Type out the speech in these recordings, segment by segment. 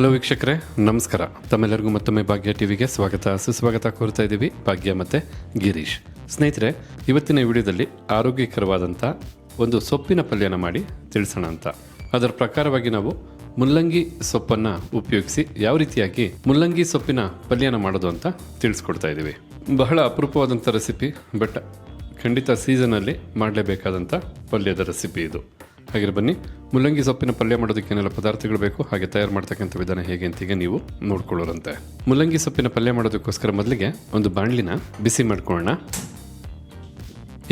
Hello ವೀಕ್ಷಕರೇ, ನಮಸ್ಕಾರ. ತಮ್ಮೆಲ್ಲರಿಗೂ ಮತ್ತೊಮ್ಮೆ ಭಾಗ್ಯ ಟಿವಿಗೆ ಸ್ವಾಗತ. ಸುಸ್ವಾಗತ ಕೋರ್ತಾ ಇದ್ದೀವಿ ಭಾಗ್ಯ ಮತ್ತು ಗಿರೀಶ್. ಸ್ನೇಹಿತರೆ, ಇವತ್ತಿನ ವಿಡಿಯೋದಲ್ಲಿ ಆರೋಗ್ಯಕರವಾದಂಥ ಒಂದು ಸೊಪ್ಪಿನ ಪಲ್ಯನ ಮಾಡಿ ತಿಳಿಸೋಣ ಅಂತ. ಅದರ ಪ್ರಕಾರವಾಗಿ ನಾವು ಮುಲ್ಲಂಗಿ ಸೊಪ್ಪನ್ನು ಉಪಯೋಗಿಸಿ ಯಾವ ರೀತಿಯಾಗಿ ಮುಲ್ಲಂಗಿ ಸೊಪ್ಪಿನ ಪಲ್ಯನ ಮಾಡೋದು ಅಂತ ತಿಳಿಸ್ಕೊಡ್ತಾ ಇದ್ದೀವಿ. ಬಹಳ ಅಪರೂಪವಾದಂಥ ರೆಸಿಪಿ, ಬಟ್ ಖಂಡಿತ ಸೀಸನಲ್ಲಿ ಮಾಡಲೇಬೇಕಾದಂಥ ಪಲ್ಯದ ರೆಸಿಪಿ ಇದು. ಹಾಗೆ ಬನ್ನಿ. ಮುಲ್ಲಂಗಿ ಸೊಪ್ಪಿನ ಪಲ್ಯ ಮಾಡೋದಕ್ಕೆ ಏನೆಲ್ಲ ಪದಾರ್ಥಗಳು ಬೇಕು, ಹಾಗೆ ತಯಾರು ಮಾಡ್ತಕ್ಕಂಥ ವಿಧಾನ ಹೇಗೆ ಅಂತ ಈಗ ನೀವು ನೋಡ್ಕೊಳ್ಳೋರಂತೆ. ಮುಲ್ಲಂಗಿ ಸೊಪ್ಪಿನ ಪಲ್ಯ ಮಾಡೋದಕ್ಕೋಸ್ಕರ ಮೊದಲಿಗೆ ಒಂದು ಬಾಣಲಿನ ಬಿಸಿ ಮಾಡ್ಕೊಳ್ಳೋಣ.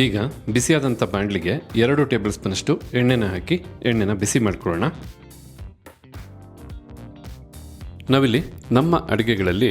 ಈಗ ಬಿಸಿಯಾದಂಥ ಬಾಣಲಿಗೆ ಎರಡು ಟೇಬಲ್ ಸ್ಪೂನಷ್ಟು ಎಣ್ಣೆನ ಹಾಕಿ ಎಣ್ಣೆನ ಬಿಸಿ ಮಾಡ್ಕೊಳ್ಳೋಣ. ನಾವಿಲ್ಲಿ ನಮ್ಮ ಅಡುಗೆಗಳಲ್ಲಿ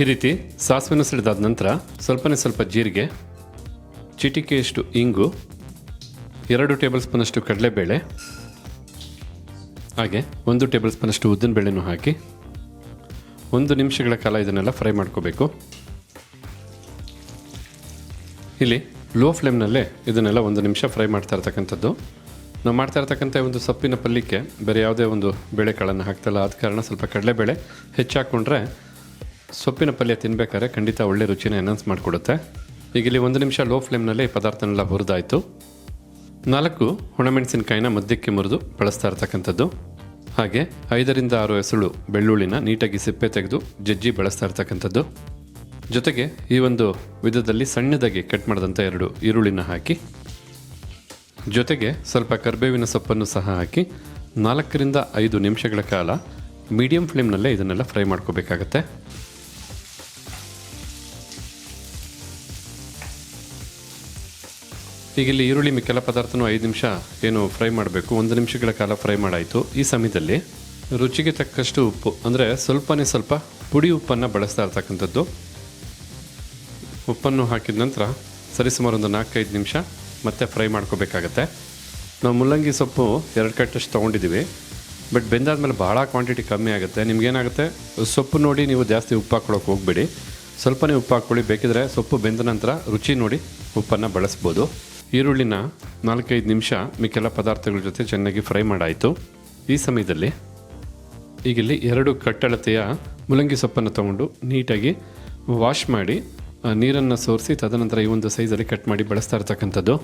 ಈ ರೀತಿ ಸಾಸಿವೆನ ಸಿಡಿದಾದ ನಂತರ ಸ್ವಲ್ಪನೇ ಸ್ವಲ್ಪ ಜೀರಿಗೆ ಚಿಟಿಕೆಯಷ್ಟು ಇಂಗು, ಎರಡು ಟೇಬಲ್ ಸ್ಪೂನಷ್ಟು ಕಡಲೆಬೇಳೆ, ಹಾಗೆ ಒಂದು ಟೇಬಲ್ ಸ್ಪೂನಷ್ಟು ಉದ್ದಿನಬೇಳೆನೂ ಹಾಕಿ ಒಂದು ನಿಮಿಷಗಳ ಕಾಲ ಇದನ್ನೆಲ್ಲ ಫ್ರೈ ಮಾಡ್ಕೋಬೇಕು. ಇಲ್ಲಿ ಲೋ ಫ್ಲೇಮ್ನಲ್ಲೇ ಇದನ್ನೆಲ್ಲ ಒಂದು ನಿಮಿಷ ಫ್ರೈ ಮಾಡ್ತಾ ಇರ್ತಕ್ಕಂಥದ್ದು. ನಾವು ಮಾಡ್ತಾ ಇರ್ತಕ್ಕಂಥ ಒಂದು ಸೊಪ್ಪಿನ ಪಲ್ಯಕ್ಕೆ ಬೇರೆ ಯಾವುದೇ ಒಂದು ಬೇಳೆಕಾಳನ್ನು ಹಾಕ್ತಲ್ಲ, ಆದ ಕಾರಣ ಸ್ವಲ್ಪ ಕಡಲೆಬೇಳೆ ಹೆಚ್ಚಾಕೊಂಡ್ರೆ ಸೊಪ್ಪಿನ ಪಲ್ಯ ತಿನ್ಬೇಕಾದ್ರೆ ಖಂಡಿತ ಒಳ್ಳೆ ರುಚಿನ ಎನ್ಹಾನ್ಸ್ ಮಾಡಿಕೊಡುತ್ತೆ. ಈಗ ಇಲ್ಲಿ ಒಂದು ನಿಮಿಷ ಲೋ ಫ್ಲೇಮ್ನಲ್ಲಿ ಪದಾರ್ಥನೆಲ್ಲ ಹುರಿದಾಯಿತು. ನಾಲ್ಕು ಹುಣಮೆಣಸಿನಕಾಯಿನ ಮಧ್ಯಕ್ಕೆ ಮುರಿದು ಬಳಸ್ತಾ ಇರ್ತಕ್ಕಂಥದ್ದು. ಹಾಗೆ ಐದರಿಂದ ಆರು ಹೆಸಳು ಬೆಳ್ಳುಳ್ಳಿನ ನೀಟಾಗಿ ಸಿಪ್ಪೆ ತೆಗೆದು ಜಜ್ಜಿ ಬಳಸ್ತಾ ಇರ್ತಕ್ಕಂಥದ್ದು. ಜೊತೆಗೆ ಈ ಒಂದು ವಿಧದಲ್ಲಿ ಸಣ್ಣದಾಗಿ ಕಟ್ ಮಾಡಿದಂಥ ಎರಡು ಈರುಳ್ಳಿನ ಹಾಕಿ. ಜೊತೆಗೆ ಸ್ವಲ್ಪ ಕರ್ಬೇವಿನ ಸೊಪ್ಪನ್ನು ಸಹ ಹಾಕಿ ನಾಲ್ಕರಿಂದ ಐದು ನಿಮಿಷಗಳ ಕಾಲ ಮೀಡಿಯಂ ಫ್ಲೇಮ್ನಲ್ಲೇ ಇದನ್ನೆಲ್ಲ ಫ್ರೈ ಮಾಡ್ಕೋಬೇಕಾಗತ್ತೆ. ಈಗ ಇಲ್ಲಿ ಈರುಳ್ಳಿ ಮಿಕ್ಕೆಲ್ಲ ಪದಾರ್ಥನೂ ಐದು ನಿಮಿಷ ಏನು ಫ್ರೈ ಮಾಡಬೇಕು. ಒಂದು ನಿಮಿಷಗಳ ಕಾಲ ಫ್ರೈ ಮಾಡಾಯಿತು. ಈ ಸಮಯದಲ್ಲಿ ರುಚಿಗೆ ತಕ್ಕಷ್ಟು ಉಪ್ಪು, ಅಂದರೆ ಸ್ವಲ್ಪನೇ ಸ್ವಲ್ಪ ಪುಡಿ ಉಪ್ಪನ್ನು ಬಳಸ್ತಾ ಇರ್ತಕ್ಕಂಥದ್ದು. ಉಪ್ಪನ್ನು ಹಾಕಿದ ನಂತರ ಸರಿಸುಮಾರು ಒಂದು ನಾಲ್ಕೈದು ನಿಮಿಷ ಮತ್ತೆ ಫ್ರೈ ಮಾಡ್ಕೋಬೇಕಾಗತ್ತೆ. ನಾವು ಮುಲ್ಲಂಗಿ ಸೊಪ್ಪು ಎರಡು ಕಟ್ಟಷ್ಟು ತೊಗೊಂಡಿದ್ದೀವಿ. ಬಟ್ ಬೆಂದಾದ್ಮೇಲೆ ಭಾಳ ಕ್ವಾಂಟಿಟಿ ಕಮ್ಮಿ ಆಗುತ್ತೆ. ನಿಮ್ಗೇನಾಗುತ್ತೆ ಸೊಪ್ಪು ನೋಡಿ ನೀವು ಜಾಸ್ತಿ ಉಪ್ಪು ಹಾಕ್ಕೊಳಕ್ಕೆ ಹೋಗ್ಬೇಡಿ. ಸ್ವಲ್ಪನೇ ಉಪ್ಪು ಹಾಕ್ಕೊಳ್ಳಿ. ಬೇಕಿದ್ರೆ ಸೊಪ್ಪು ಬೆಂದ ನಂತರ ರುಚಿ ನೋಡಿ ಉಪ್ಪನ್ನು ಬಳಸ್ಬೋದು. ಈರುಳ್ಳಿನ ನಾಲ್ಕೈದು ನಿಮಿಷ ಮಿಕ್ಕೆಲ್ಲ ಪದಾರ್ಥಗಳ ಜೊತೆ ಚೆನ್ನಾಗಿ ಫ್ರೈ ಮಾಡಾಯಿತು. ಈ ಸಮಯದಲ್ಲಿ ಈಗ ಇಲ್ಲಿ ಎರಡು ಕಟ್ಟಳತೆಯ ಮುಲಂಗಿ ಸೊಪ್ಪನ್ನು ತಗೊಂಡು ನೀಟಾಗಿ ವಾಶ್ ಮಾಡಿ ನೀರನ್ನು ಸೋರಿಸಿ ತದನಂತರ ಈ ಒಂದು ಸೈಜಲ್ಲಿ ಕಟ್ ಮಾಡಿ ಬಳಸ್ತಾ ಇರ್ತಕ್ಕಂಥದ್ದು.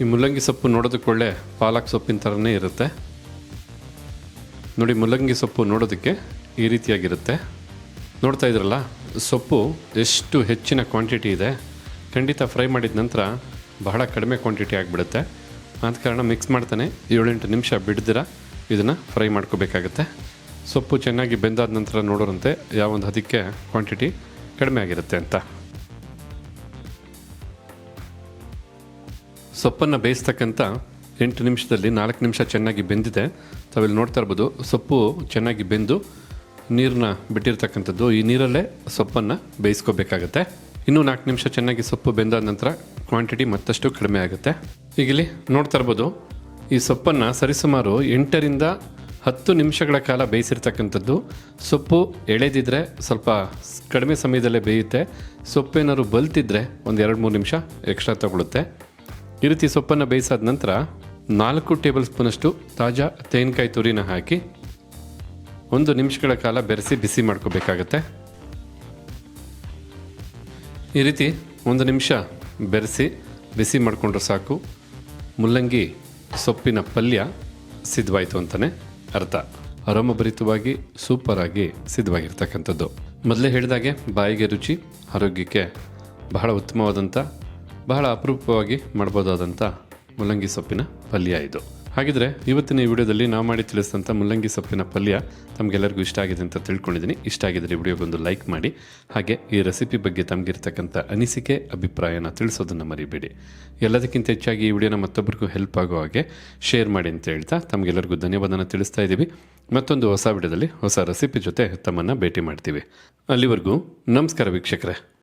ಈ ಮುಲ್ಲಂಗಿ ಸೊಪ್ಪು ನೋಡೋದಕ್ಕೊಳ್ಳೆ ಪಾಲಕ್ ಸೊಪ್ಪಿನ ಥರನೇ ಇರುತ್ತೆ. ನೋಡಿ ಮುಲ್ಲಂಗಿ ಸೊಪ್ಪು ನೋಡೋದಕ್ಕೆ ಈ ರೀತಿಯಾಗಿರುತ್ತೆ. ನೋಡ್ತಾ ಇದ್ರಲ್ಲ, ಸೊಪ್ಪು ಎಷ್ಟು ಹೆಚ್ಚಿನ ಕ್ವಾಂಟಿಟಿ ಇದೆ. ಖಂಡಿತ ಫ್ರೈ ಮಾಡಿದ ನಂತರ ಬಹಳ ಕಡಿಮೆ ಕ್ವಾಂಟಿಟಿ ಆಗಿಬಿಡುತ್ತೆ. ಆದ ಕಾರಣ ಮಿಕ್ಸ್ ಮಾಡ್ತಾನೆ. ಏಳೆಂಟು ನಿಮಿಷ ಬಿಡ್ದಿರ, ಇದನ್ನು ಫ್ರೈ ಮಾಡ್ಕೋಬೇಕಾಗುತ್ತೆ. ಸೊಪ್ಪು ಚೆನ್ನಾಗಿ ಬೆಂದಾದ ನಂತರ ನೋಡೋರಂತೆ ಯಾವೊಂದು ಅದಕ್ಕೆ ಕ್ವಾಂಟಿಟಿ ಕಡಿಮೆ ಆಗಿರುತ್ತೆ ಅಂತ. ಸೊಪ್ಪನ್ನು ಬೇಯಿಸ್ತಕ್ಕಂಥ ಎಂಟು ನಿಮಿಷದಲ್ಲಿ ನಾಲ್ಕು ನಿಮಿಷ ಚೆನ್ನಾಗಿ ಬೆಂದಿದೆ. ತಾವಿಲ್ಲಿ ನೋಡ್ತಾ ಇರ್ಬೋದು, ಸೊಪ್ಪು ಚೆನ್ನಾಗಿ ಬೆಂದು ನೀರನ್ನ ಬಿಟ್ಟಿರ್ತಕ್ಕಂಥದ್ದು. ಈ ನೀರಲ್ಲೇ ಸೊಪ್ಪನ್ನು ಬೇಯಿಸ್ಕೋಬೇಕಾಗತ್ತೆ. ಇನ್ನೂ ನಾಲ್ಕು ನಿಮಿಷ ಚೆನ್ನಾಗಿ ಸೊಪ್ಪು ಬೆಂದ ನಂತರ ಕ್ವಾಂಟಿಟಿ ಮತ್ತಷ್ಟು ಕಡಿಮೆ ಆಗುತ್ತೆ. ಈಗ ಇಲ್ಲಿ ನೋಡ್ತಾ ಇರ್ಬೋದು, ಈ ಸೊಪ್ಪನ್ನು ಸರಿಸುಮಾರು ಎಂಟರಿಂದ ಹತ್ತು ನಿಮಿಷಗಳ ಕಾಲ ಬೇಯಿಸಿರ್ತಕ್ಕಂಥದ್ದು. ಸೊಪ್ಪು ಎಳೆದಿದ್ರೆ ಸ್ವಲ್ಪ ಕಡಿಮೆ ಸಮಯದಲ್ಲೇ ಬೇಯುತ್ತೆ. ಸೊಪ್ಪೇನಾದ್ರು ಬಲ್ತಿದ್ರೆ ಒಂದು ಎರಡು ಮೂರು ನಿಮಿಷ ಎಕ್ಸ್ಟ್ರಾ ತಗೊಳುತ್ತೆ. ಈ ರೀತಿ ಸೊಪ್ಪನ್ನು ಬೇಯಿಸಾದ ನಂತರ ನಾಲ್ಕು ಟೇಬಲ್ ಸ್ಪೂನಷ್ಟು ತಾಜಾ ತೆಂಗಿನಕಾಯಿ ತುರಿನ ಹಾಕಿ ಒಂದು ನಿಮಿಷಗಳ ಕಾಲ ಬೆರೆಸಿ ಬಿಸಿ ಮಾಡ್ಕೋಬೇಕಾಗತ್ತೆ. ಈ ರೀತಿ ಒಂದು ನಿಮಿಷ ಬೆರೆಸಿ, ಬಿಸಿ ಮಾಡಿಕೊಂಡ್ರೆ ಸಾಕು. ಮುಲ್ಲಂಗಿ ಸೊಪ್ಪಿನ ಪಲ್ಯ ಸಿದ್ಧವಾಯಿತು ಅಂತಲೇ ಅರ್ಥ. ಆರಾಮಭರಿತವಾಗಿ, ಸೂಪರಾಗಿ ಸಿದ್ಧವಾಗಿರ್ತಕ್ಕಂಥದ್ದು. ಮೊದಲೇ ಹೇಳಿದಾಗೆ ಬಾಯಿಗೆ ರುಚಿ, ಆರೋಗ್ಯಕ್ಕೆ ಬಹಳ ಉತ್ತಮವಾದಂಥ, ಬಹಳ ಅಪರೂಪವಾಗಿ ಮಾಡ್ಬೋದಾದಂಥ ಮುಲ್ಲಂಗಿ ಸೊಪ್ಪಿನ ಪಲ್ಯ ಇದು. ಹಾಗಿದ್ರೆ ಇವತ್ತಿನ ಈ ವಿಡಿಯೋದಲ್ಲಿ ನಾವು ಮಾಡಿ ತಿಳಿಸಿದಂಥ ಮುಲ್ಲಂಗಿ ಸೊಪ್ಪಿನ ಪಲ್ಯ ತಮಗೆಲ್ಲರಿಗೂ ಇಷ್ಟ ಆಗಿದೆ ಅಂತ ತಿಳ್ಕೊಂಡಿದ್ದೀನಿ. ಇಷ್ಟ ಆಗಿದ್ರೆ ವಿಡಿಯೋಗೊಂದು ಲೈಕ್ ಮಾಡಿ. ಹಾಗೆ ಈ ರೆಸಿಪಿ ಬಗ್ಗೆ ತಮಗಿರ್ತಕ್ಕಂಥ ಅನಿಸಿಕೆ, ಅಭಿಪ್ರಾಯನ ತಿಳಿಸೋದನ್ನು ಮರಿಬೇಡಿ. ಎಲ್ಲದಕ್ಕಿಂತ ಹೆಚ್ಚಾಗಿ ಈ ವಿಡಿಯೋನ ಮತ್ತೊಬ್ಬರಿಗೂ ಹೆಲ್ಪ್ ಆಗೋ ಹಾಗೆ ಶೇರ್ ಮಾಡಿ ಅಂತ ಹೇಳ್ತಾ ತಮಗೆಲ್ಲರಿಗೂ ಧನ್ಯವಾದನ ತಿಳಿಸ್ತಾ ಇದ್ದೀವಿ. ಮತ್ತೊಂದು ಹೊಸ ವಿಡಿಯೋದಲ್ಲಿ ಹೊಸ ರೆಸಿಪಿ ಜೊತೆ ತಮ್ಮನ್ನು ಭೇಟಿ ಮಾಡ್ತೀವಿ. ಅಲ್ಲಿವರೆಗೂ ನಮಸ್ಕಾರ ವೀಕ್ಷಕರೇ.